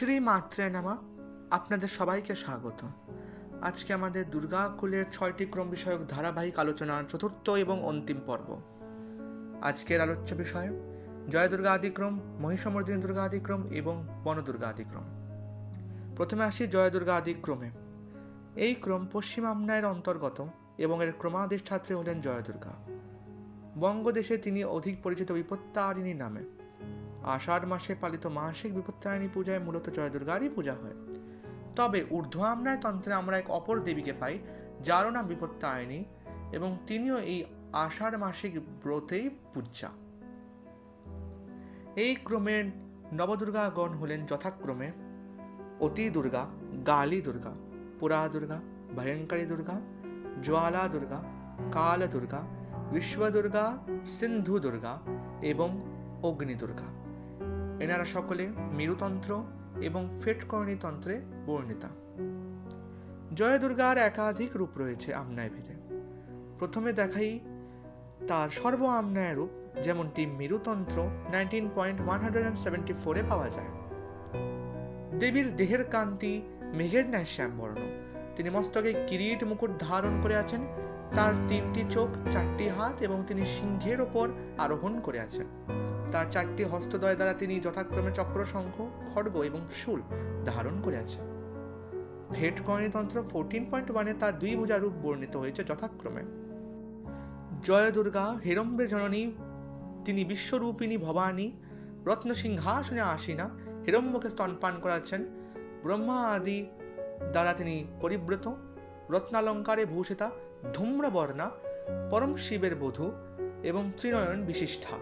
শ্রী মাত্রে নামা আপনাদের সবাইকে স্বাগত। আজকে আমাদের দুর্গা কুলের ছয়টি ক্রম বিষয়ক ধারাবাহিক আলোচনার চতুর্থ এবং অন্তিম পর্ব। আজকের আলোচ্য বিষয়, জয় দুর্গা আদিক্রম, মহিষমর্দিনী দুর্গা আদিক্রম এবং বনদুর্গা আদিক্রম। প্রথমে আসি জয় দুর্গা আদিক্রমে। এই ক্রম পশ্চিম আমনায়ের অন্তর্গত এবং এর ক্রমাধিষ্ঠাত্রী হলেন জয় দুর্গা। বঙ্গদেশে তিনি অধিক পরিচিত বিপত্তারিণী নামে। আষাঢ় মাসে পালিত মাসিক বিপত্তারিণী পূজায় মূলত জয় দুর্গারই পূজা হয়। তবে ঊর্ধ্ব আমনায় তন্ত্রে আমরা এক অপর দেবীকে পাই, যারও নাম বিপত্তারিণী এবং তিনিও এই আষাঢ় মাসিক ব্রতেই পূজা। এই ক্রমে নবদুর্গাগণ হলেন যথাক্রমে অতি দুর্গা গালী দুর্গা পুরা দুর্গা ভয়ঙ্করী দুর্গা জ্বালা দুর্গা কাল দুর্গা বিশ্ব দুর্গা সিন্ধু দুর্গা এবং অগ্নি দুর্গা এনারা সকলে মেরুতন্ত্র এবং ফেটকর্ণী তন্ত্রে বর্ণিতা। জয় দুর্গার একাধিক রূপ রয়েছে আমনায় ভেদে। প্রথমে দেখাই তার সর্ব আমনায় রূপ, যেমনটি মেরুতন্ত্র nineteen point one hundred and seventy ফোরে পাওয়া যায়। দেবীর দেহের কান্তি মেঘের ন্যায় শ্যামবর্ণ। তিনি মস্তকে কিরিট মুকুট ধারণ করে আছেন, তার তিনটি চোখ, চারটি হাত এবং তিনি সিংহের ওপর আরোহণ করে আছেন। তার চারটি হস্তদয় দ্বারা তিনি যথাক্রমে চক্র, শঙ্খ, খড়গ এবং ত্রিশূল ধারণ করে আছেন ভেট তন্ত্র ফোরটিন পয়েন্ট ওয়ানে তার দুই রূপ বর্ণিত হয়েছে যথাক্রমে। জয় দুর্গা হিরম্বের জননী, তিনি বিশ্বরূপিণী ভবানী রত্ন সিংহাসনে আসীনা, হিরম্বকে স্তনপান করাচ্ছেন। ব্রহ্মা আদি দ্বারা তিনি পরিব্রত রত্নালঙ্কারে ভূষিতা, ধূম্রবর্ণা পরম শিবের বধূ এবং ত্রিনয়ন বিশিষ্ঠা।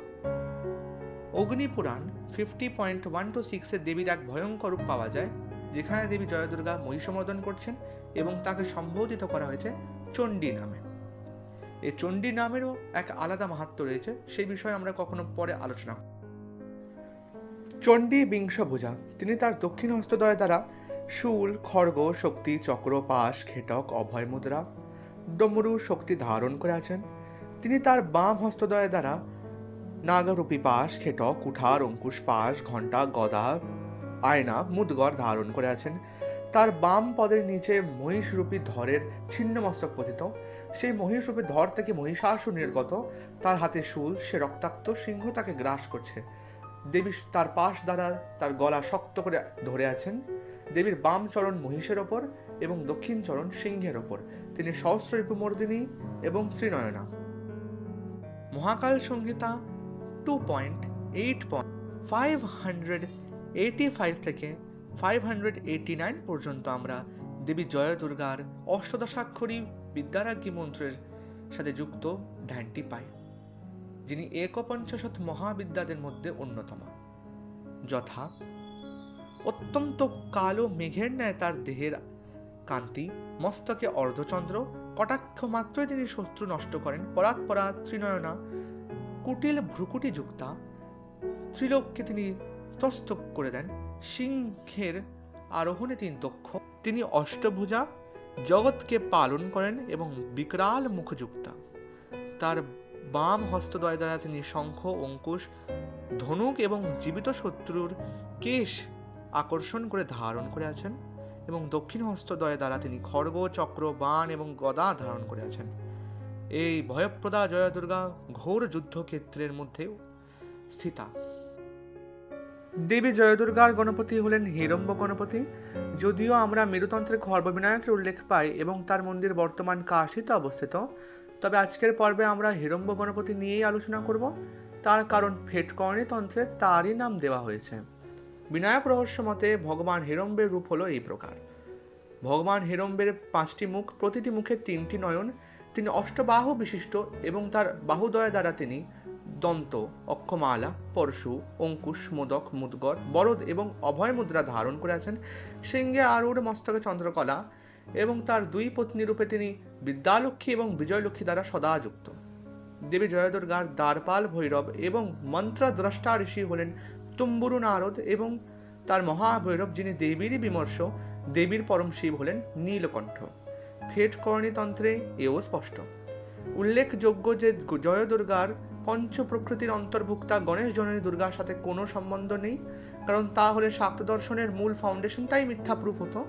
অগ্নিপুরাণ ফিফটি পয়েন্ট ওয়ান টু সিক্সের দেবীর এক ভয়ঙ্কর রূপ পাওয়া যায়, যেখানে দেবী জয়দুর্গা মহিষমর্দন করছেন এবং তাকে সম্বোধিত করা হয়েছে চণ্ডী নামে এই চণ্ডী নামেরও এক আলাদা মাহাত্ম রয়েছে, সেই বিষয়ে আমরা কখনো পরে আলোচনা। চণ্ডী বিংশভুজা তিনি তার দক্ষিণ হস্তদয় দ্বারা শূল, খড়গ, শক্তি, চক্র, পাশ খেটক অভয় মুদ্রা, ডমরু শক্তি ধারণ করে আছেন তিনি তার বাম হস্তদয় দ্বারা নাগরূপী পাশ, খেটক, কুঠার, অঙ্কুশ পাশ, ঘণ্টা, গদা, আয়না মুদগর ধারণ করে আছেন। তার বাম পদের নিচে মহিষরূপী ধরের ছিন্ন মস্তক পতিত সেই মহিষরূপী ধর থেকে মহিষাসুর নির্গত। তার হাতে শুল, সে রক্তাক্ত, সিংহ তাকে গ্রাস করছে। দেবী তার পাশ দ্বারা তার গলা শক্ত করে ধরে আছেন। দেবীর বাম চরণ মহিষের ওপর এবং দক্ষিণ চরণ সিংহের ওপর। তিনি সহস্র রিপুমর্দিনী এবং ত্রিনয়না। মহাকাল সংহিতা two point eight point five hundred eighty five থেকে ফাইভ হান্ড্রেড এইটি নাইন পর্যন্ত আমরা দেবী জয় দুর্গার অষ্টদশাক্ষরী বিদ্যারাজ্ঞী মন্ত্রের সাথে যুক্ত ধ্যানটি পাই, যিনি একপঞ্চাশত মহাবিদ্যাদের মধ্যে অন্যতম। যথা অত্যন্ত কালো মেঘের ন্যায় তার দেহের কান্তি, মস্তকে অর্ধচন্দ্র, কটাক্ষ মাত্রই তিনি শত্রু নষ্ট করেন পরাৎ পরাৎ ত্রিনয়না কুটিল ভ্রুকুটি যুক্তা ত্রিলোককে তিনি ত্রস্ত করে দেন। সিংহের আরোহণে তিনি দক্ষ। তিনি অষ্টভুজা জগৎকে পালন করেন এবং বিকরাল মুখযুক্তা। তার বাম হস্তদয় দ্বারা তিনি শঙ্খ, অঙ্কুশ, ধনুক এবং জীবিত শত্রুর কেশ আকর্ষণ করে ধারণ করে আছেন এবং দক্ষিণ হস্তদয় দ্বারা তিনি খড়গ, চক্র, বাণ এবং গদা ধারণ করে আছেন। এই ভয়প্রদা জয় দুর্গা ঘোর যুদ্ধক্ষেত্রের মধ্যেও স্থিতা। দেবী জয়দুর্গার গণপতি হলেন হিরম্ব গণপতি। যদিও আমরা মেরুতন্ত্রের খর্ববিনায়কের উল্লেখ পাই এবং তার মন্দির বর্তমান কাশিতে অবস্থিত, তবে আজকের পর্বে আমরা হিরম্ব গণপতি নিয়েই আলোচনা করব। তার কারণ ফেটকর্ণী তন্ত্রে তারই নাম দেওয়া হয়েছে। বিনায়ক রহস্য মতে ভগবান হিরম্বের রূপ হলো এই প্রকার। ভগবান হিরম্বের পাঁচটি মুখ, প্রতিটি মুখে তিনটি নয়ন তিনি অষ্টবাহু বিশিষ্ট এবং তার বাহুদয় দ্বারা তিনি দন্ত, অক্ষমালা, পরশু, অঙ্কুশ, মোদক, মুদগর, বরদ এবং অভয় মুদ্রা ধারণ করে আছেন। সিংহে আরুঢ় মস্তকে চন্দ্রকলা এবং তার দুই পত্নী রূপে তিনি বিদ্যালক্ষ্মী এবং বিজয়লক্ষ্মী দ্বারা সদা যুক্ত। দেবী জয়দুর্গার দ্বারপাল ভৈরব এবং মন্ত্রদ্রষ্টা ঋষি হলেন তুম্বুরু নারদ এবং তার মহাভৈরব যিনি দেবীরই বিমর্ষ, দেবীর পরম শিব হলেন নীলকণ্ঠ। ফেট করণী তন্ত্রে এও স্পষ্ট। উল্লেখযোগ্য যে জয় দুর্গার পঞ্চ প্রকৃতির অন্তর্ভুক্তা গণেশ জননী দুর্গার সাথে কোনো সম্বন্ধ নেই, কারণ তা হলে শাক্ত দর্শনের মূল ফাউন্ডেশনটাই মিথ্যা প্রুফ হতো।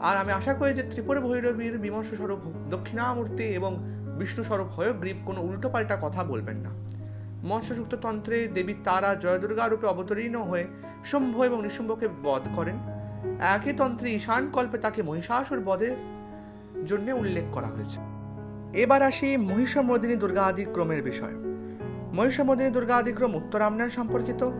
আর আমি আশা করি যে ত্রিপুর ভৈরবীর বিমর্ষ স্বরূপ দক্ষিণামূর্তি এবং বিষ্ণু স্বরূপ হয়গ্রীব কোনো উল্টোপাল্টা কথা বলবেন না। মৎস্যযুক্ত তন্ত্রে দেবী তারা জয়দুর্গা রূপে অবতীর্ণ হয়ে শুম্ভ এবং নিশুম্ভকে বধ করেন। একই তন্ত্রে ঈশান কল্পে তাকে মহিষাসুর বধের জন্য উল্লেখ করা হয়েছে। এবার আসি মহিষমর্দিনী দুর্গা আদিক্রমের বিষয়। মহিষমর্দিনী দুর্গা আদিক্রম উত্তর আমনায় সম্পর্কিত।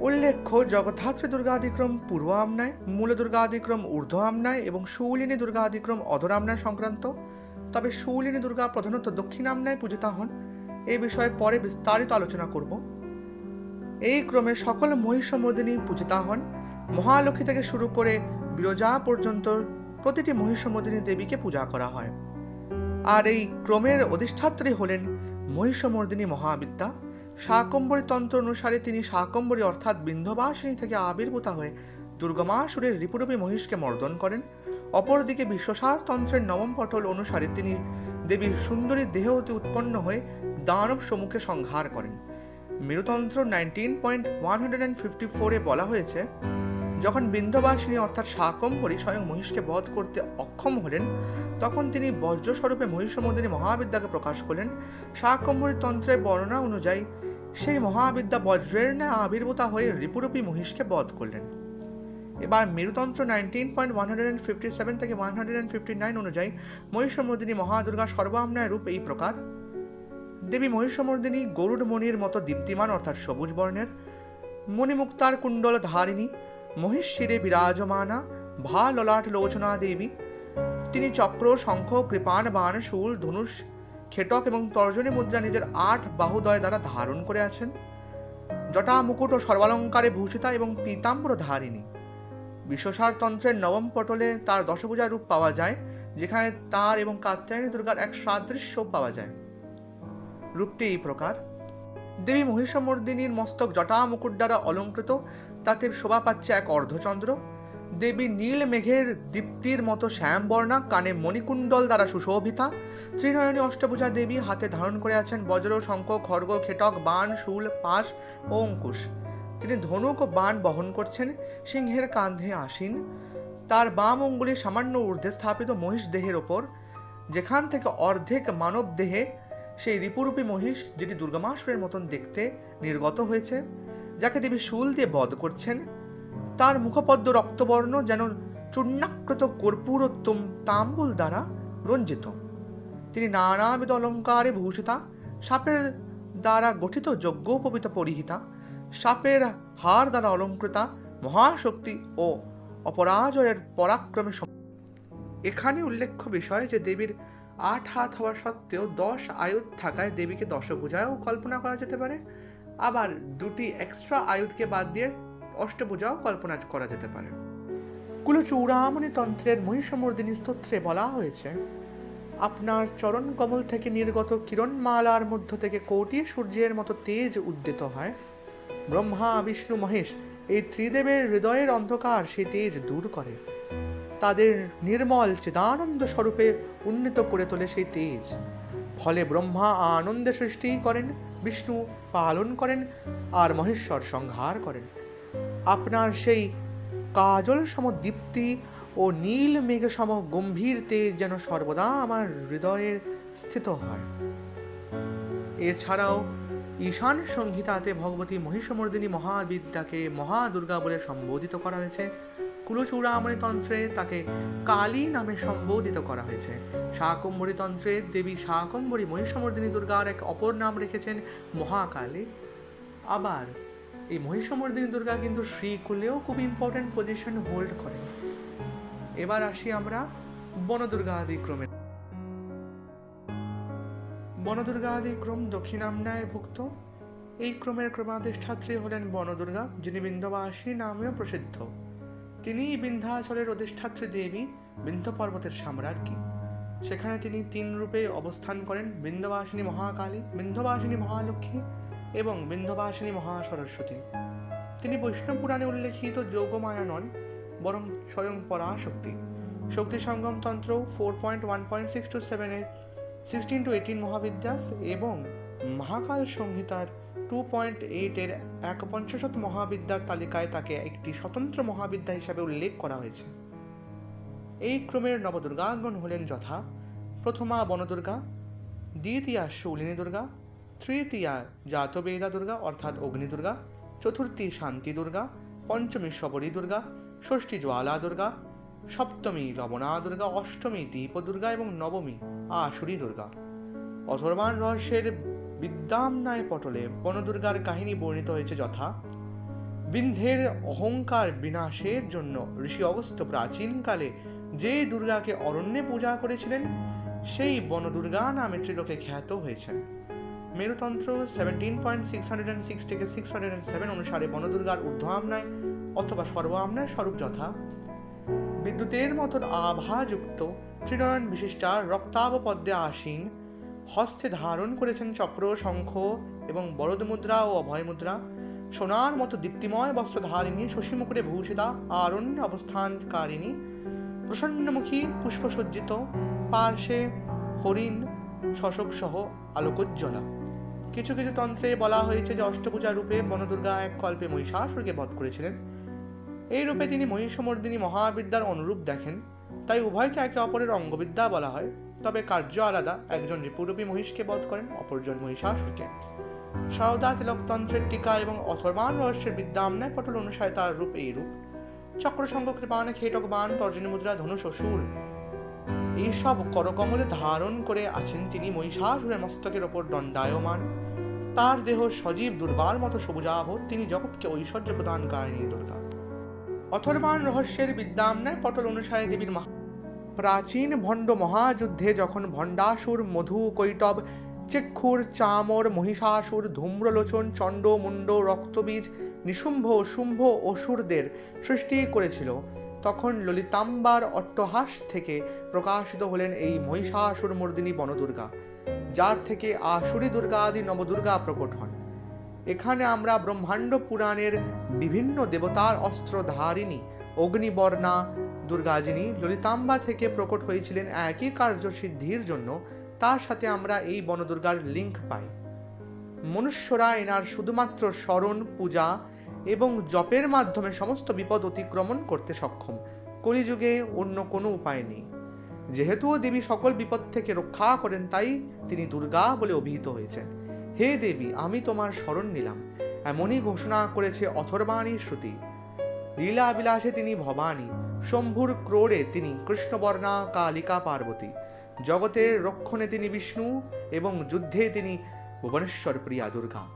উল্লেখ্য, জগদ্ধাত্রী দুর্গা আদিক্রম পূর্ব আমনায়, মূল দুর্গা আদিক্রম ঊর্ধ্ব আমনায় এবং শৌলিনী দুর্গা আদিক্রম অধর আমনায় সংক্রান্ত। তবে শৌলিনী দুর্গা প্রধানত দক্ষিণ আমনায় পূজিতা হন। এই বিষয়ে পরে বিস্তারিত আলোচনা করব। এই ক্রমে সকল মহিষমর্দিনী পূজিতা হন। মহালক্ষ্মী থেকে শুরু করে বিরজা পর্যন্ত প্রতিটি মহিষমর্দিনী দেবীকে পূজা করা হয়। আর এই ক্রমের অধিষ্ঠাত্রী হলেন মহিষমর্দিনী মহাবিদ্যা। শাকম্বরী তন্ত্র অনুসারে তিনি শাকম্বরী অর্থাৎ বিন্ধবাসিনী থেকে আবির্ভূতা হয়ে দুর্গমাসুরের রিপুরূপী মহিষকে মর্দন করেন। অপরদিকে বিশ্বসার তন্ত্রের নবম পটল অনুসারে তিনি দেবীর সুন্দরী দেহ হতে উৎপন্ন হয়ে দানব সমুখে সংহার করেন। মেরুতন্ত্র nineteen point one hundred and fifty ফোরে বলা হয়েছে যখন বিন্ধবাসিনী অর্থাৎ শাকম্বরী স্বয়ং মহিষকে বধ করতে অক্ষম হলেন, তখন তিনি বজ্রস্বরূপে মহিষমর্দিনী মহাবিদ্যাকে প্রকাশ করলেন। শাকম্বরী তন্ত্রের বর্ণনা অনুযায়ী, সেই মহাবিদ্যা বজ্রের ন্যায় আবির্ভূতা হয়ে রিপুরূপী মহিষকে বধ করলেন। এবার মেরুতন্ত্র nineteen point one hundred and fifty seven থেকে one hundred and fifty nine অনুযায়ী মহিষমর্দিনী মহাদুর্গা সর্বামনায় রূপ এই প্রকার। দেবী মহিষমর্দিনী গরুড় মণির মতো দীপ্তিমান, অর্থাৎ সবুজ বর্ণের। মণিমুক্তার কুণ্ডল ধারিণী মহিষ শিরে বিরাজমানা ভা ললাট লোচনা দেবী তিনি চক্র, শঙ্খ কৃপান বাণ, শূল, ধনুষ, খেটক এবং তর্জনী মুদ্রা নিজের আট বাহুদয় দ্বারা ধারণ করে আছেন। জটা মুকুট ও সর্বালঙ্কারে ভূষিতা এবং পীতাম্বর ধারিণী। বিশ্বসার তন্ত্রের নবম পটলে তার দশভূজা রূপ পাওয়া যায়, যেখানে তার এবং কাত্যায়নী দুর্গার এক সাদৃশ্য পাওয়া যায়। রূপটি এই প্রকার। দেবী মহিষমর্দিনীর মস্তক জটা মুকুট দ্বারা অলঙ্কৃত তাতে শোভা পাচ্ছে এক অর্ধচন্দ্র। দেবী নীল মেঘের দীপ্তির মতো শ্যামবর্ণা, কানে মণিকুণ্ডল দ্বারা সুশোভিতা। ত্রিনয়নী অষ্টভুজা দেবী হাতে ধারণ করে আছেন বজ্র, শঙ্খ, খড়গ, খেটক, বাণ, শুল, পাশ ও অঙ্কুশ। তিনি ধনুক ও বাণ বহন করছেন, সিংহের কাঁধে আসীন। তার বাম অঙ্গুলি সামান্য ঊর্ধ্বে স্থাপিত মহিষ দেহের ওপর। যেখান থেকে অর্ধেক মানব দেহে সেই রিপুরূপী মহিষ, যেটি দুর্গামাসুরের মতন দেখতে নির্গত হয়েছে। যাকে দেবী শুল দিয়ে বধ করছেন, তার মুখপদ্ম রক্তবর্ণ যেন চূর্ণাকৃত কর্পূরোত্তম তাম্বুল দ্বারা রঞ্জিত। তিনি নানাবিধ অলঙ্কারে ভূষিতা, সাপের দ্বারা গঠিত যজ্ঞোপবিত পরিহিতা, সাপের হার দ্বারা অলঙ্কৃতা, মহাশক্তি ও অপরাজয়ের পরাক্রমে এখানে উল্লেখ্য বিষয় যে দেবীর আট হাত হওয়া সত্ত্বেও দশ আয়ুধ থাকায় দেবীকে দশভুজাও কল্পনা করা যেতে পারে। আবার দুটি এক্সট্রা আয়ুধকে বাদ দিয়ে অষ্টভুজাও কল্পনা করা যেতে পারে। কুলচূড়ামণি তন্ত্রের মহিষমর্দিনী স্তোত্রে বলা হয়েছে, আপনার চরণ কমল থেকে নির্গত কিরণমালার মধ্য থেকে কোটি সূর্যের মতো তেজ উদ্যত হয়। ব্রহ্মা, বিষ্ণু, মহেশ, এই ত্রিদেবের হৃদয়ের অন্ধকার সেই তেজ দূর করে। তাদের নির্মল চিদানন্দ স্বরূপে উন্নীত করে তোলে সেই তেজ। ফলে ব্রহ্মা আনন্দে সৃষ্টি করেন, বিষ্ণু পালন করেন আর মহেশ্বর সংহার করেন। আপনার সেই কাজল সম দীপ্তি ও নীল মেঘ সম গম্ভীর তেজ যেন সর্বদা আমার হৃদয়ে স্থিত হয়। এছাড়াও ঈশান সংহিতাতে ভগবতী মহিষমর্দিনী মহাবিদ্যাকে মহাদুর্গা বলে সম্বোধিত করা হয়েছে। কুলচূড়ামণি তন্ত্রে তাকে কালী নামে সম্বোধিত করা হয়েছে। শাকম্বরী তন্ত্রে দেবী শাকম্বরী মহিষমর্দিনী দুর্গার এক অপর নাম রেখেছেন মহাকালী। আবার এই মহিষমর্দিনী দুর্গা কিন্তু শ্রীকুলেও খুব ইম্পর্টেন্ট পজিশন হোল্ড করেন। এবার আসি আমরা বনদুর্গা আদি ক্রমে বনদুর্গা আদি ক্রম দক্ষিণামনায়ের ভুক্ত। এই ক্রমের ক্রমাধিষ্ঠাত্রী হলেন বনদুর্গা, যিনি বিন্ধ্যবাসী নামেও প্রসিদ্ধ। তিনি বিন্ধ্যাচলের অধিষ্ঠাত্রী দেবী বিন্ধ্য পর্বতের সাম্রাজ্ঞী সেখানে তিনি তিন রূপে অবস্থান করেন, বিন্ধ্যবাসিনী মহাকালী, বিন্ধ্যবাসিনী মহালক্ষ্মী এবং বিন্ধ্যবাসিনী মহাসরস্বতী। তিনি বৈষ্ণব পুরাণে উল্লেখিত যোগমায়া নন, বরং স্বয়ং পরাশক্তি। শক্তি সঙ্গম তন্ত্র four point one point six two সেভেনের সিক্সটিন টু এইটিন মহাবিদ্যাস এবং মহাকাল সংহিতার টু পয়েন্ট এইটের এক পঞ্চাশত মহাবিদ্যার তালিকায় তাকে একটি স্বতন্ত্র মহাবিদ্যা হিসাবে উল্লেখ করা হয়েছে। এই ক্রমের নবদুর্গাগণ হলেন যথা প্রথমা বনদুর্গা, দ্বিতীয়া শৌলিনী দুর্গা তৃতীয়া জাতবেদা দুর্গা অর্থাৎ অগ্নি দুর্গা চতুর্থী শান্তি দুর্গা পঞ্চমী শবরী দুর্গা ষষ্ঠী জ্বালা দুর্গা সপ্তমী লবণা দুর্গা অষ্টমী দীপ দুর্গা এবং নবমী আসুরী দুর্গা অথর্বাণ রহস্যের বিদ্যামনায় পটলে বনদুর্গার কাহিনী বর্ণিত হয়েছে যথা বিন্ধের অহংকার বিনাশের জন্য ঋষি অগস্ত্য প্রাচীনকালে যে দুর্গাকে অরণ্যে পূজা করেছিলেন, সেই বনদুর্গা নামে ত্রিলোকে খ্যাত হয়েছেন। মেরুতন্ত্র seventeen point six hundred and six থেকে সিক্স হান্ড্রেড অ্যান্ড সেভেন অনুসারে বনদুর্গার ঊর্ধ্ব আমনায় অথবা সর্ব আমনায় স্বরূপ যথা। বিদ্যুতের মতন আভাযুক্ত ত্রিনয়ন বিশিষ্টা রক্তাব পদ্মে আসীন হস্তে ধারণ করেছেন চক্র, শঙ্খ এবং বরদ মুদ্রা ও অভয় মুদ্রা। সোনার মতো দীপ্তিময় বস্ত্র বস্ত্রধারিণী, শশীমুকুটে ভূষিতা, আরণ্য অবস্থানকারিণী, প্রসন্নমুখী, পুষ্পসজ্জিত, পার্শ্বে হরিণ শশক সহ আলোকোজ্জ্বলা। কিছু কিছু তন্ত্রে বলা হয়েছে যে অষ্টপূজা রূপে বনদুর্গা এক কল্পে মহিষাসুরকে বধ করেছিলেন। এই রূপে তিনি মহিষমর্দিনী মহাবিদ্যার অনুরূপ দেখেন। তাই উভয়কে একে অপরের অঙ্গবিদ্যা বলা হয়। তবে কার্য আলাদা, একজন রিপুরূপী মহিষকে বধ করেন, অপরজন মহিষাসুরকে। সারদা তিলকতন্ত্রের টিকা এবং অথর্বাণ রহস্যের বিদ্যা আমনায় পটল অনুসারে তার রূপ এই রূপ চক্রসংঘ কৃপান খেটক বান তর্জনী মুদ্রা ধনুষ শূল এইসব করকমলে ধারণ করে আছেন তিনি মহিষাসুরের মস্তকের ওপর দণ্ডায়মান। তার দেহ সজীব দুর্বার মতো সবুজাভ, তিনি জগৎকে ঐশ্বর্য প্রদান কারিণী দুর্গা। অথর্বাণ রহস্যের বিদ্যামনায় পটল অনুসারে দেবীর মহা প্রাচীন ভণ্ড মহাযুদ্ধে যখন ভণ্ডাসুর, মধু, কৈটব, চেক্ষুর, চামর, মহিষাসুর, ধূম্রলোচন, চণ্ড মুন্ড রক্তবীজ, নিশুম্ভ শুম্ভ অসুরদের সৃষ্টি করেছিল, তখন ললিতাম্বার অট্টহাস থেকে প্রকাশিত হলেন এই মহিষাসুর মর্দিনী বনদুর্গা, যার থেকে আসুরি দুর্গা আদি নবদুর্গা প্রকট হন। এখানে আমরা ব্রহ্মাণ্ড পুরাণের বিভিন্ন দেবতার অস্ত্রধারিণী, অগ্নিবর্ণা, দুর্গাজিনী, ললিতাম্বা থেকে প্রকট হয়েছিলেন একই কার্যসিদ্ধির জন্য। তার সাথে আমরা এই বনদুর্গার লিঙ্ক পাই। মনুষ্যরা এনার শুধুমাত্র স্মরণ, পূজা এবং জপের মাধ্যমে সমস্ত বিপদ অতিক্রমণ করতে সক্ষম। কলিযুগে অন্য কোনো উপায় নেই। যেহেতু দেবী সকল বিপদ থেকে রক্ষা করেন, তাই তিনি দুর্গা বলে অভিহিত হয়েছেন। হে দেবী, আমি তোমার স্মরণ নিলাম। এমনই ঘোষণা করেছে অথর্বাণী শ্রুতি। লীলা বিলাসে তিনি ভবানী, শম্ভুর ক্রোড়ে তিনি কৃষ্ণবর্ণা কালিকা পার্বতী। জগতের রক্ষণে তিনি বিষ্ণু এবং যুদ্ধে তিনি ভুবনেশ্বর প্রিয়া দুর্গা।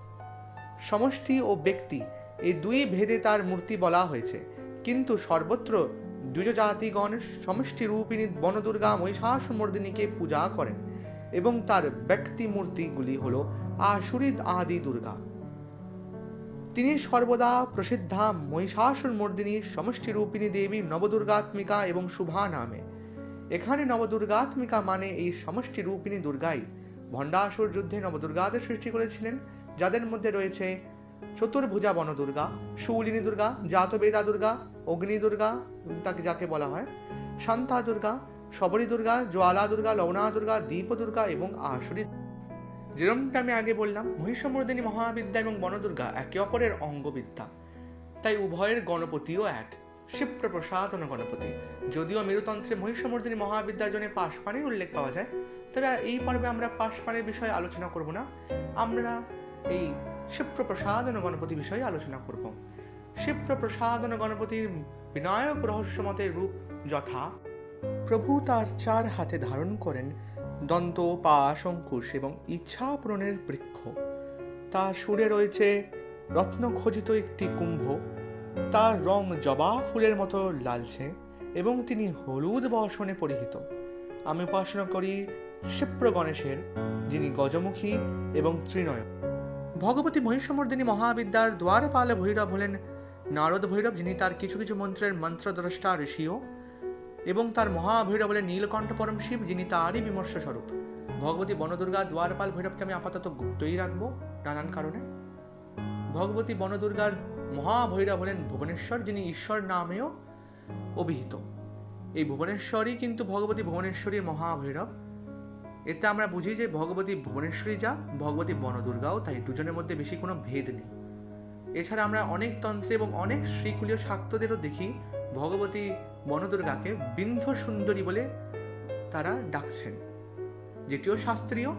সমষ্টি ও ব্যক্তি, এই দুই ভেদে তার মূর্তি বলা হয়েছে। কিন্তু সর্বত্র দ্বিজজাতিগণ সমষ্টি রূপিণী বনদুর্গা মহিষাসুমর্দিনীকে পূজা করেন। এবং তার ব্যক্তি মূর্তিগুলি হল আসুরিদ আদি দুর্গা। তিনি সর্বদা প্রসিদ্ধা মহিষাসুর মর্দিনী সমষ্টি রূপিণী দেবী নবদুর্গাত্মিকা এবং শুভা নামে। এখানে নবদুর্গাত্মিকা মানে এই সমষ্টি রূপিণী দুর্গাই। ভণ্ডাসুর যুদ্ধে নবদুর্গাদের সৃষ্টি করেছিলেন, যাদের মধ্যে রয়েছে চতুর্ভুজা বনদুর্গা শূলিনী দুর্গা, জাতবেদা দুর্গা অগ্নি দুর্গা তাকে যাকে বলা হয়, শান্তা দুর্গা শবরী দুর্গা, জোয়ালা দুর্গা, লবণা দুর্গা, দীপ দুর্গা এবং আসুরী যেরমটা আমি আগে বললাম, মহিষমর্দিনী মহাবিদ্যা এবং বনদুর্গা একে অপরের অঙ্গবিদ্যা। তাই উভয়ের গণপতিও এক। ক্ষিপ্র প্রসাদন গণপতি। যদিও মেরুতন্ত্রে মহিষমর্দিনী মহাবিদ্যার জন্য পাশপানির উল্লেখ পাওয়া যায়, তবে এই পর্বে আমরা পাশপানির বিষয়ে আলোচনা করব না। আমরা এই ক্ষিপ্র প্রসাদন গণপতি বিষয়ে আলোচনা করব। ক্ষিপ্র প্রসাদন গণপতির বিনায়ক রহস্যমতের রূপ যথা। প্রভু তার চার হাতে ধারণ করেন দন্ত পাশ অঙ্কুশ এবং ইচ্ছা পূরণের বৃক্ষ। তার সুরে রয়েছে রত্নখচিত একটি কুম্ভ। তার রং জবা ফুলের মতো লালছে এবং তিনি হলুদ বসনে পরিহিত। আমি উপাসনা করি ক্ষিপ্র গণেশের, যিনি গজমুখী এবং ত্রিনয়। ভগবতী মহিষমর্দিনী মহাবিদ্যার দ্বারপাল ভৈরব হলেন। নারদ ভৈরব, যিনি তার কিছু কিছু মন্ত্রের মন্ত্রদ্রষ্টা ঋষিও এবং তার মহাভৈরব হলেন নীলকণ্ঠ পরম শিব, যিনি তারই বিমর্ষ স্বরূপ ভগবতী বনদুর্গা দ্বারপাল ভৈরবকে আমি আপাতত গুপ্তই রাখব, নানান কারণে। ভগবতী বনদুর্গার মহাভৈরব হলেন ভুবনেশ্বর, যিনি ঈশ্বর নামেও অভিহিত। এই ভুবনেশ্বরই কিন্তু ভগবতী ভুবনেশ্বরীর মহাভৈরব। এতে আমরা বুঝি যে ভগবতী ভুবনেশ্বরী যা, ভগবতী বনদুর্গাও তাই, দুজনের মধ্যে বেশি কোনো ভেদ নেই। এছাড়া আমরা অনেক তন্ত্রে এবং অনেক শ্রীকুলীয় শাক্তদেরও দেখি, ভগবতী বনদুর্গাকে বিন্ধ সুন্দরী বলে তারা ডাকছেন, যেটিও শাস্ত্রীয়।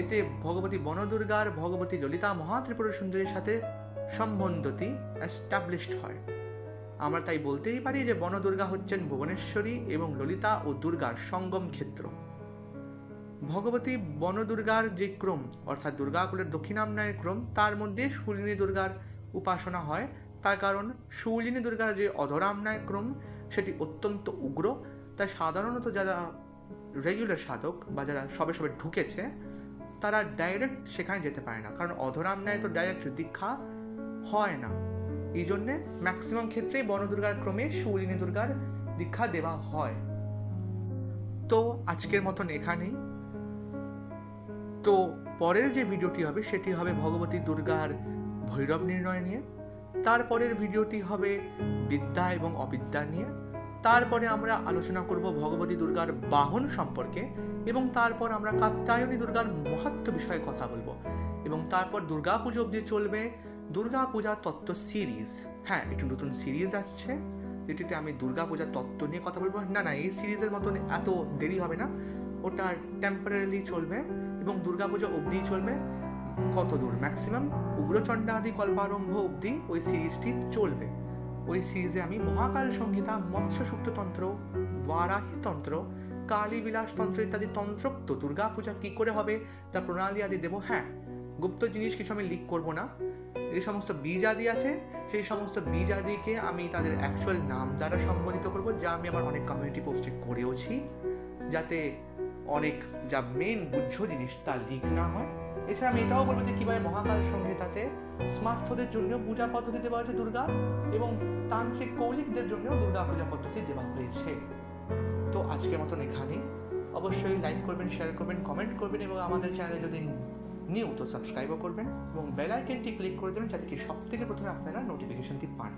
এতে ভগবতী বনদুর্গার ভগবতী ললিতা মহাত্রিপুর সুন্দরীর সাথে সম্বন্ধটি অ্যাস্টাবলিশড হয়। আমরা তাই বলতেই পারি যে বনদুর্গা হচ্ছেন ভুবনেশ্বরী এবং ললিতা ও দুর্গার সঙ্গম ক্ষেত্র। ভগবতী বনদুর্গার যে ক্রম, অর্থাৎ দুর্গাকুলের দক্ষিণামনায়ের ক্রম, তার মধ্যে শুলিনী দুর্গার উপাসনা হয়। তার কারণ শুলিনী দুর্গার যে অধরামনায় ক্রম সেটি অত্যন্ত উগ্র। তাই সাধারণত যারা রেগুলার সাধক বা যারা সবে সবে ঢুকেছে, তারা ডাইরেক্ট সেখানে যেতে পারে না। কারণ অধরামনায় তো ডাইরেক্ট দীক্ষা হয় না। এই জন্যে ম্যাক্সিমাম ক্ষেত্রেই বনদুর্গার ক্রমে শুলিনী দুর্গার দীক্ষা দেওয়া হয়। তো আজকের মতন এখানেই। তো পরের যে ভিডিওটি হবে, সেটি হবে ভগবতী দুর্গার ভৈরব নির্ণয় নিয়ে। তারপরের ভিডিওটি হবে বিদ্যা এবং অবিদ্যা নিয়ে। তারপরে আমরা আলোচনা করব ভগবতী দুর্গার বাহন সম্পর্কে এবং তারপর আমরা কাত্যায়নী দুর্গার মহত্ব বিষয়ে কথা বলব। এবং তারপর দুর্গা পুজো অবধি চলবে দুর্গা পূজা তত্ত্ব সিরিজ। হ্যাঁ একটি নতুন সিরিজ আসছে, যেটিতে আমি দুর্গা পূজার তত্ত্ব নিয়ে কথা বলব। না না, এই সিরিজের মতন এত দেরি হবে না। ওটা টেম্পোরারি চলবে এবং দুর্গাপুজো অবধি চলবে। কত দূর ম্যাক্সিমাম উগ্রচণ্ডা আদি কল্পারম্ভ অবধি ওই সিরিজটি চলবে। ওই সিরিজে আমি মহাকাল সংহিতা, মৎস্য তন্ত্র বারাহী তন্ত্র, কালী বিলাস তন্ত্র ইত্যাদি তন্ত্রোক্ত দুর্গাপূজা কী করে হবে তা প্রণালী আদি দেবো। হ্যাঁ গুপ্ত জিনিস কিছু আমি লিক করব না। যে সমস্ত বীজ আদি আছে, সেই সমস্ত বীজ আদিকে আমি তাদের অ্যাকচুয়াল নাম দ্বারা সম্বোধিত করব, যা আমি আমার অনেক কমিউনিটি পোস্টে করেওছি, যাতে অনেক যা মেন বুঝ্য জিনিস তা লিক না হয়। এছাড়া আমি এটাও বলব যে কীভাবে মহাকাল সংহিতাতে স্মার্থদের জন্য পূজা পদ্ধতি দেওয়া হয়েছে দুর্গা এবং তান্ত্রিক কৌলিকদের জন্য দুর্গা পূজা পদ্ধতি দেওয়া হয়েছে। তো আজকের মতন এখানেই। অবশ্যই লাইক করবেন শেয়ার করবেন কমেন্ট করবেন এবং আমাদের চ্যানেলে যদি নিউ তো সাবস্ক্রাইবও করবেন এবং বেল আইকনটি ক্লিক করে দেবেন যাতে কি সব থেকে প্রথমে আপনারা নোটিফিকেশনটি পান।